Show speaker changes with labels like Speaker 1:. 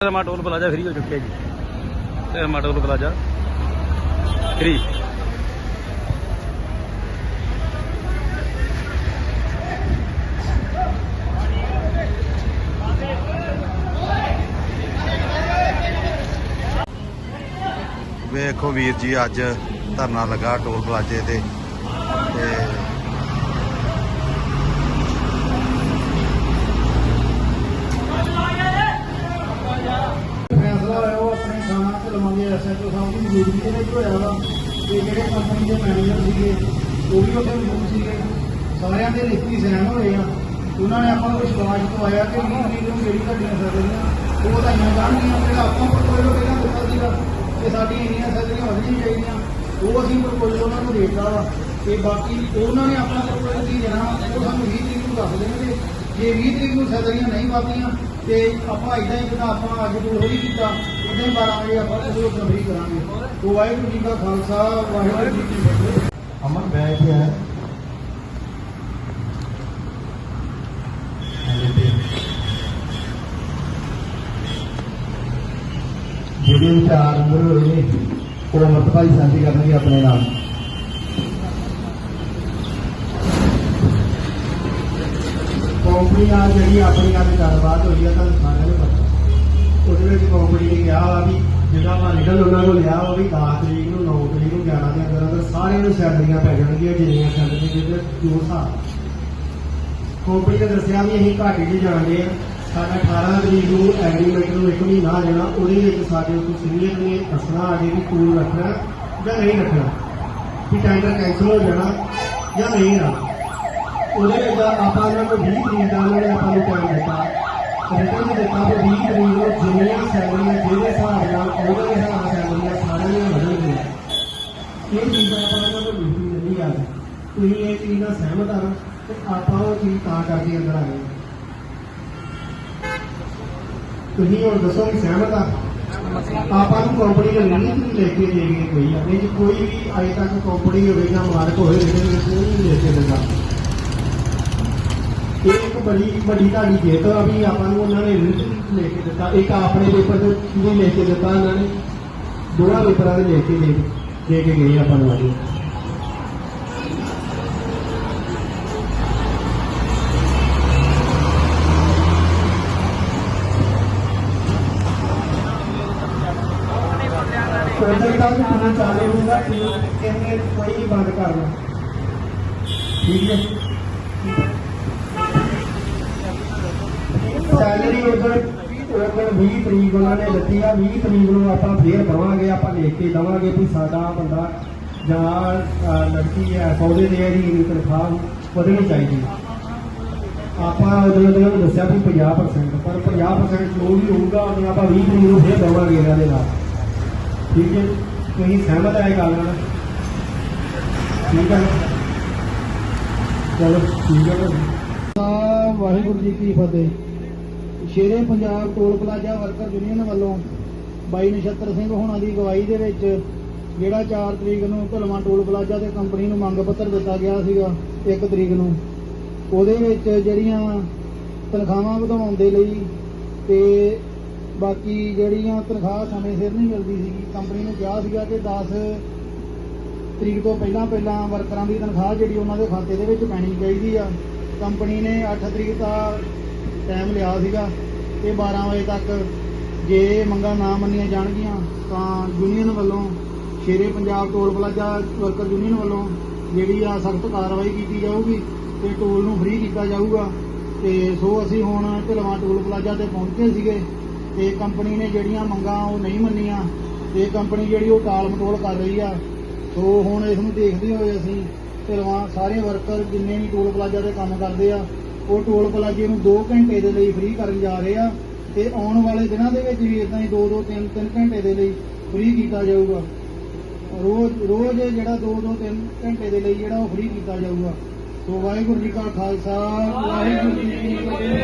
Speaker 1: Dharma toll plaza free ਹੋ ਚੁੱਕਿਆ ਜੀ। ਧਰਮਾ ਟੋਲ ਪਲਾਜ਼ਾ ਫ੍ਰੀ
Speaker 2: ਵੇਖੋ ਵੀਰ ਜੀ, ਅੱਜ ਧਰਨਾ ਲੱਗਾ ਟੋਲ ਪਲਾਜ਼ੇ ਤੇ। ਤੇ
Speaker 3: ਫੈਸਲਾ ਹੋਇਆ ਉਹ ਆਪਣੇ ਥਾਣਾ ਤੇ ਲਵਾਂਗੇ ਐਸਐਚਓ ਸਾਹਿਬ ਦੀ ਹੋਇਆ ਵਾ ਤੇ ਜਿਹੜੇ ਕੰਪਨੀ ਦੇ ਮੈਨੇਜਰ ਸੀਗੇ, ਉਹ ਵੀ ਉੱਥੇ ਮੌਜੂਦ ਸੀਗੇ। ਸਾਰਿਆਂ ਦੇ ਲਿਖਤੀ ਸਹਿਣ ਹੋਏ ਆ। ਉਹਨਾਂ ਨੇ ਆਪਾਂ ਨੂੰ ਵਿਸ਼ਵਾਸ ਦਵਾਇਆ ਕਿ 20 ਨੂੰ ਜਿਹੜੀ ਘਟੀਆਂ ਸਕਦੀਆਂ ਉਹ ਵਧਾਈਆਂ ਜਾਣਗੀਆਂ ਜਿਹੜਾ ਆਪਾਂ ਪ੍ਰਪੋਜ਼ਲ ਪਹਿਲਾਂ ਦਿੱਤਾ ਸੀਗਾ ਕਿ ਸਾਡੀ ਇੰਨੀਆਂ ਸੈਲਰੀਆਂ ਵਧਣੀਆਂ ਚਾਹੀਦੀਆਂ। ਉਹ ਅਸੀਂ ਪ੍ਰਪੋਜ਼ਲ ਉਹਨਾਂ ਨੂੰ ਦੇਤਾ ਵਾ। ਤੇ ਬਾਕੀ ਉਹਨਾਂ ਨੇ ਆਪਣਾ ਪ੍ਰਪੋਜ਼ਲ ਕੀ ਦੇਣਾ, ਉਹ ਸਾਨੂੰ 20 ਤਰੀਕ ਨੂੰ ਦੱਸ ਦੇਣਗੇ। ਜੇ 20 ਤਰੀਕ ਨੂੰ ਸੈਲਰੀਆਂ ਨਹੀਂ ਵਧਦੀਆਂ, ਤੇ ਆਪਾਂ ਇਦਾਂ ਹੀ ਜਿੱਦਾਂ ਆਪਾਂ ਅੱਜ ਤੋਂ ਹੋਈ ਕੀਤਾ। ਇਦਾਂ ਹੀ 12 ਵਜੇ ਆਪਾਂ ਉਹ ਕੰਪਨੀ ਕਰਾਂਗੇ ਉਹ ਵਾਹਿਗੁਰੂ ਜੀ ਦਾ ਖਾਲਸਾ ਵਾਹਿਗੁਰੂ ਜੀ ਕੀ ਫਤਿਹ
Speaker 4: ਅਮਨ ਬੈਠ ਹੈ ਜਿਹੜੇ ਵਿਚਾਰ ਅੰਦਰ ਹੋਏ ਨੇ ਉਹ ਅਮਰਤ ਭਾਈ ਸਾਂਝੇ ਕਰਨਗੇ ਆਪਣੇ ਨਾਲ ਕੰਪਨੀ ਨਾਲ ਜਿਹੜੀ ਆਪਣੀ ਅੱਜ ਗੱਲਬਾਤ ਹੋਈ ਆ ਤੁਹਾਨੂੰ ਸਾਰਿਆਂ ਨੂੰ ਪਤਾ ਉਹਦੇ ਵਿੱਚ ਕੰਪਨੀ ਨੇ ਕਿਹਾ ਵਾ ਵੀ ਜਿਹੜਾ ਆਪਾਂ ਨਿਕਲ ਉਹਨਾਂ ਨੂੰ ਲਿਆ ਉਹ ਵੀ 10 ਤਰੀਕ ਨੂੰ 9 ਤਰੀਕ ਨੂੰ 11 ਦੇ ਅੰਦਰ ਅੰਦਰ ਸਾਰਿਆਂ ਨੂੰ ਸੈਲਰੀਆਂ ਪੈ ਜਾਣਗੀਆਂ, ਜਿੰਨੀਆਂ ਸੈਲਰੀਆਂ ਜਿਹਦੇ ਜੋ ਹਿਸਾਬ ਕੰਪਨੀ ਨੇ ਦੱਸਿਆ ਵੀ ਅਸੀਂ ਘਾਟੇ 'ਚ ਜਾਣਦੇ ਆ। ਸਾਡਾ 18 ਤਰੀਕ ਨੂੰ ਐਗਰੀਮੈਂਟ ਨੂੰ ਇੱਕ ਮਹੀਨਾ ਆ ਜਾਣਾ, ਉਹਦੇ ਵਿੱਚ ਸਾਡੇ ਉੱਤੇ ਸੀਨੀਅਰ ਨੇ ਦੱਸਣਾ ਆ ਵੀ ਕੋਲ ਰੱਖਣਾ ਜਾਂ ਨਹੀਂ ਰੱਖਣਾ। ਵੀ ਟੈਂਡਰ ਕੈਂਸਲ ਹੋ ਜਾਣਾ ਜਾਂ ਨਹੀਂ ਰੱਖਣਾ ਉਹਦੇ ਵਿੱਚ ਆਪਾਂ ਉਹਨਾਂ ਨੂੰ 20 ਤਰੀਕ ਦਾ ਉਹਨਾਂ ਨੇ ਆਪਾਂ ਨੂੰ ਟਾਈਮ ਦਿੱਤਾ। ਰਿਟਰਨ ਦੇ ਦਿੱਤਾ ਕਿ 20 ਤਰੀਕ ਨੂੰ ਜਿੰਨੀਆਂ ਸੈਲਰੀਆਂ ਜਿਹੜੇ ਹਿਸਾਬ ਨਾਲ ਉਹਦੇ ਹਿਸਾਬ ਨਾਲ ਸੈਲਰੀਆਂ ਸਾਰਿਆਂ ਵਧਣਗੀਆਂ ਇਹ ਚੀਜ਼ ਆਪਾਂ ਉਹਨਾਂ ਨੂੰ ਮਿਲਦੀ ਨਹੀਂ ਆ ਤੁਸੀਂ ਇਹ ਚੀਜ਼ ਨਾਲ ਸਹਿਮਤ ਆ ਤੇ ਆਪਾਂ ਉਹ ਚੀਜ਼ ਤਾਂ ਕਰਕੇ ਅੰਦਰ ਆ ਗਏ ਤੁਸੀਂ ਹੁਣ ਦੱਸੋ ਕਿ ਸਹਿਮਤ ਆ ਆਪਾਂ ਨੂੰ ਕੰਪਨੀ ਨੇ ਨਹੀਂ ਲੈ ਕੇ ਦੇ ਕੋਈ ਆ ਨਹੀਂ ਕੋਈ ਵੀ ਅਜੇ ਤੱਕ ਕੰਪਨੀ ਹੋਵੇ ਜਾਂ ਮਾਲਕ ਹੋਵੇ ਜਿਹਦੇ ਵਿੱਚ ਕੋਈ ਨਹੀਂ ਲੈ ਕੇ ਦਿੰਦਾ ਇਹ ਇੱਕ ਬੜੀ ਵੱਡੀ ਤੁਹਾਡੀ ਜਿੱਤ ਆ ਵੀ ਆਪਾਂ ਨੂੰ ਉਹਨਾਂ ਨੇ ਲੈ ਕੇ ਦਿੱਤਾ। ਇੱਕ ਆਪਣੇ ਪੇਪਰ ਤੇ ਲੈ ਕੇ ਦਿੱਤਾ ਉਹਨਾਂ ਨੇ। ਦੋਹਾਂ ਪੇਪਰਾਂ ਦੇ ਲੈ ਕੇ ਦੇ ਦੇ ਕੇ ਗਏ ਆਪਾਂ ਨੂੰ ਅੱਜ। ਉਦੋਂ ਤੱਕ ਤੁਹਾਨੂੰ ਚਾਲੇ ਹੋਊਗਾ ਕਿ ਇਹਨੇ ਕੋਈ ਬੰਦ ਕਰਨਾ ਠੀਕ ਹੈ। ਸੈਲਰੀ ਉਧਰ ਉਧਰ 20 ਤਰੀਕ ਉਹਨਾਂ ਨੇ ਦਿੱਤੀ ਆ 20 ਤਰੀਕ ਨੂੰ ਆਪਾਂ ਫੇਰ ਦਵਾਂਗੇ, ਆਪਾਂ ਲਿਖ ਕੇ ਦਵਾਂਗੇ ਵੀ ਸਾਡਾ ਬੰਦਾ ਜਾਂ ਲੜਕੀ ਹੈ, ਸੌਦੇ ਦੇ ਦੀ ਤਨਖਾਹ ਵਧਣੀ ਚਾਹੀਦੀ ਆਪਾਂ ਉਹਨਾਂ ਨੂੰ ਦੱਸਿਆ ਵੀ 50% ਪਰ 50% ਜੋ ਵੀ ਹੋਊਗਾ, ਉਹਨੇ ਆਪਾਂ 20 ਤਰੀਕ ਨੂੰ ਫੇਰ ਦਵਾਂਗੇ ਇਹਨਾਂ ਦੇ ਨਾਲ। ਠੀਕ ਹੈ ਤੁਸੀਂ ਸਹਿਮਤ ਹੈ ਗੱਲ ਨਾਲ? ਠੀਕ ਹੈ ਚਲੋ, ਠੀਕ ਹੈ
Speaker 3: ਵਾਹਿਗੁਰੂ ਜੀ ਕੀ ਫਤਿਹ। Shere Punjab toll plaza worker union ਵੱਲੋਂ ਬਾਈ ਨਛੱਤਰ ਸਿੰਘ ਹੋਣਾ ਦੀ ਅਗਵਾਈ ਦੇ ਵਿੱਚ ਜਿਹੜਾ 4 ਤਰੀਕ ਨੂੰ ਢਲਵਾਂ ਟੋਲ ਪਲਾਜ਼ਾ ਤੇ ਕੰਪਨੀ ਨੂੰ ਮੰਗ ਪੱਤਰ ਦਿੱਤਾ ਗਿਆ ਸੀਗਾ 1 ਤਰੀਕ ਨੂੰ। ਉਹਦੇ ਵਿੱਚ ਜਿਹੜੀਆਂ ਤਨਖਾਹਾਂ ਵਧਾਉਣ ਦੇ ਲਈ ਤੇ ਬਾਕੀ ਜਿਹੜੀਆਂ ਤਨਖਾਹ ਸਮੇਂ ਸਿਰ ਨਹੀਂ ਮਿਲਦੀ ਸੀਗੀ, ਕੰਪਨੀ ਨੂੰ ਕਿਹਾ ਸੀਗਾ ਕਿ 10 ਤਰੀਕ ਤੋਂ ਪਹਿਲਾਂ ਪਹਿਲਾਂ ਵਰਕਰਾਂ ਦੀ ਤਨਖਾਹ ਜਿਹੜੀ ਉਹਨਾਂ ਦੇ ਖਾਤੇ ਦੇ ਵਿੱਚ ਪੈਣੀ ਚਾਹੀਦੀ ਆ। ਕੰਪਨੀ ਨੇ 8 ਤਰੀਕ ਦਾ ਟਾਈਮ ਲਿਆ ਸੀਗਾ ਤੇ 12 ਵਜੇ ਤੱਕ ਜੇ ਮੰਗਾਂ ਨਾ ਮੰਨੀਆਂ ਜਾਣਗੀਆਂ, ਤਾਂ ਯੂਨੀਅਨ ਵੱਲੋਂ Shere Punjab toll plaza worker union ਵੱਲੋਂ ਜਿਹੜੀ ਆ ਸਖਤ ਕਾਰਵਾਈ ਕੀਤੀ ਜਾਊਗੀ ਤੇ ਟੋਲ ਨੂੰ ਫ੍ਰੀ ਕੀਤਾ ਜਾਊਗਾ। ਤੇ ਸੋ ਅਸੀਂ ਹੁਣ ਢਲਵਾਂ ਟੋਲ ਪਲਾਜ਼ਾ ਤੇ ਪਹੁੰਚੇ ਸੀਗੇ। ਤੇ ਕੰਪਨੀ ਨੇ ਜਿਹੜੀਆਂ ਮੰਗਾਂ ਉਹ ਨਹੀਂ ਮੰਨੀਆਂ, ਤੇ ਕੰਪਨੀ ਜਿਹੜੀ ਉਹ ਟਾਲ ਮਟੋਲ ਕਰ ਰਹੀ ਆ। ਸੋ ਹੁਣ ਇਸ ਨੂੰ ਦੇਖਦੇ ਹੋਏ ਅਸੀਂ ਢਲਵਾਂ ਸਾਰੇ ਵਰਕਰ ਜਿੰਨੇ ਵੀ ਟੋਲ ਪਲਾਜ਼ਾ ਤੇ ਕੰਮ ਕਰਦੇ ਆ ਉਹ ਟੋਲ ਪਲਾਜ਼ੇ ਨੂੰ 2 ਘੰਟੇ ਦੇ ਲਈ ਫ੍ਰੀ ਕਰਨ ਜਾ ਰਹੇ ਆ ਤੇ ਆਉਣ ਵਾਲੇ ਦਿਨਾਂ ਦੇ ਵਿੱਚ ਵੀ ਇਦਾਂ ਹੀ 2-2 3-3 ਘੰਟੇ ਦੇ ਲਈ ਫ੍ਰੀ ਕੀਤਾ ਜਾਊਗਾ। ਰੋਜ਼ ਰੋਜ਼ ਜਿਹੜਾ 2-2 3 ਘੰਟੇ ਦੇ ਲਈ ਜਿਹੜਾ ਉਹ ਫ੍ਰੀ ਕੀਤਾ ਜਾਊਗਾ। ਸੋ ਵਾਹਿਗੁਰੂ ਜੀ ਕਾ ਖਾਲਸਾ ਵਾਹਿਗੁਰੂ ਜੀ ਕੀ ਫਤਿਹ।